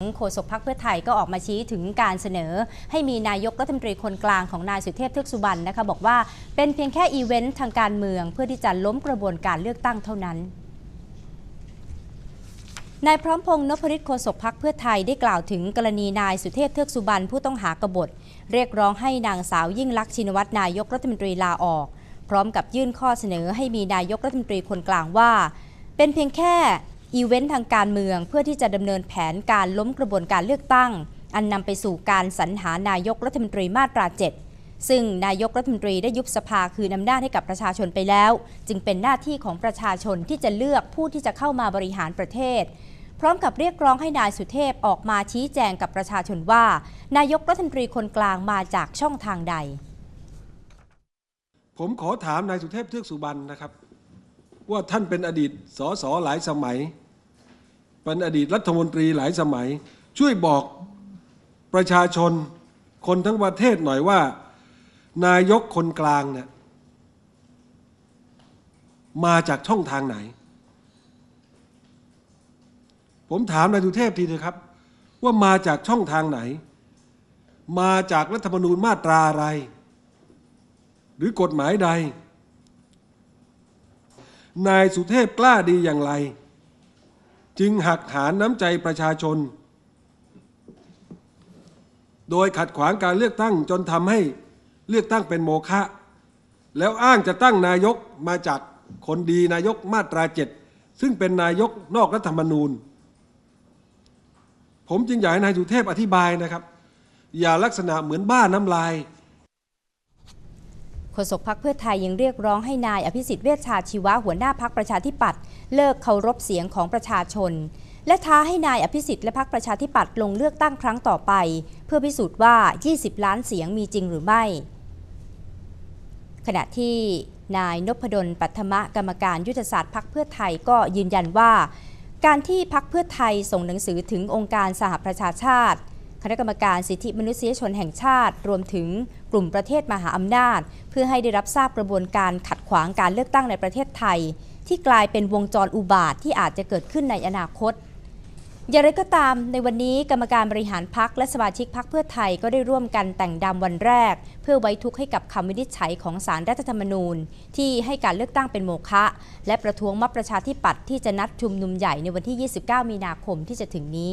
โฆษกพรรคเพื่อไทยก็ออกมาชี้ถึงการเสนอ ให้มีนายกรัฐมนตรีคนกลางของนายสุเทพเทือกสุบรรณนะคะบอกว่าเป็นเพียงแค่อีเวนต์ทางการเมือง เพื่อที่จะล้มกระบวนการเลือกตั้งเท่านั้นนายพร้อมพงษ์นพฤทธิ์โฆษกพักเพื่อไทยได้กล่าวถึงกรณีนายสุเทพเทือกสุบรรณผู้ต้องหากบฏ เรียกร้องให้นางสาวยิ่งลักษณ์ชินวัตรนายกรัฐมนตรีลาออก พร้อมกับยื่นข้อเสนอให้มีนายกรัฐมนตรีคนกลางว่า เป็นเพียงแค่ อีเวนต์ทางการเมืองเพื่อที่จะดำเนินแผนการล้มกระบวนการเลือกตั้ง อันนำไปสู่การสรรหานายกรัฐมนตรีมาตรา 7 ซึ่งนายกรัฐมนตรีได้ยุบสภาคืนอำนาจให้กับประชาชนไปแล้ว จึงเป็นหน้าที่ของประชาชนที่จะเลือกผู้ที่จะเข้ามาบริหารประเทศ พร้อมกับเรียกร้องให้นายสุเทพออกมาชี้แจงกับประชาชนว่า นายกรัฐมนตรีคนกลางมาจากช่องทางใด ผมขอถามนายสุเทพเทือกสุบรรณนะครับ ว่าท่านเป็นอดีตสสหลายสมัย เป็นอดีตรัฐมนตรีหลายสมัย ช่วยบอกประชาชนคนทั้งประเทศหน่อยว่า นายกคนกลางเนี่ยมาจากช่องทางไหน ผมถามนายสุเทพทีเถอะครับ ว่ามาจากช่องทางไหน มาจากรัฐธรรมนูญมาตราอะไร หรือกฎหมายใด นายสุเทพกล้าดีอย่างไร จึงหักหานน้ำใจประชาชน โดยขัดขวางการเลือกตั้งจนทำให้เลือกตั้งเป็นโมฆะแล้วอ้างจะตั้งนายกมาจากคนดีนายกมาตราเจ็ดซึ่งเป็นนายกนอกรัฐธรรมนูญ ผมจึงอยากให้นายสุเทพอธิบายนะครับ อย่าลักษณะเหมือนบ้าน้ำลาย ฆษกพักเพื่อไทยยังเรียกร้องให้นายอภิสิทธิ์เวชชาชีวะหัวหน้าพักประชาธิปัตย์เลิกเคารพเสียงของประชาชน และท้าให้นายอภิสิทธิ์และพักประชาธิปัตย์ลงเลือกตั้งครั้งต่อไป เพื่อพิสูจน์ว่า 20 ล้านเสียงมีจริงหรือไม่ ขณะที่นายนพดลปัทมะกรรมการยุทธศาสตร์พักเพื่อไทยก็ยืนยันว่า การที่พักเพื่อไทยส่งหนังสือถึงองค์การสหประชาชาติ คณะกรรมการสิทธิมนุษยชนแห่งชาติ รวมถึง กลุ่มประเทศมหาอำนาจ เพื่อให้ได้รับทราบกระบวนการขัดขวางการเลือกตั้งในประเทศไทย ที่กลายเป็นวงจรอุบาทที่อาจจะเกิดขึ้นในอนาคต อย่างไรก็ตามในวันนี้กรรมการบริหารพักและสมาชิกพักเพื่อไทยก็ได้ร่วมกันแต่งดำวันแรก เพื่อไว้ทุกข์ให้กับคำวินิจฉัยของสารรัฐธรรมนูญ ที่ให้การเลือกตั้งเป็นโมฆะและประท้วงมับประชาธิปัตย์ที่จะนัดชุมนุมใหญ่ในวันที่ 29 มีนาคมที่จะถึงนี้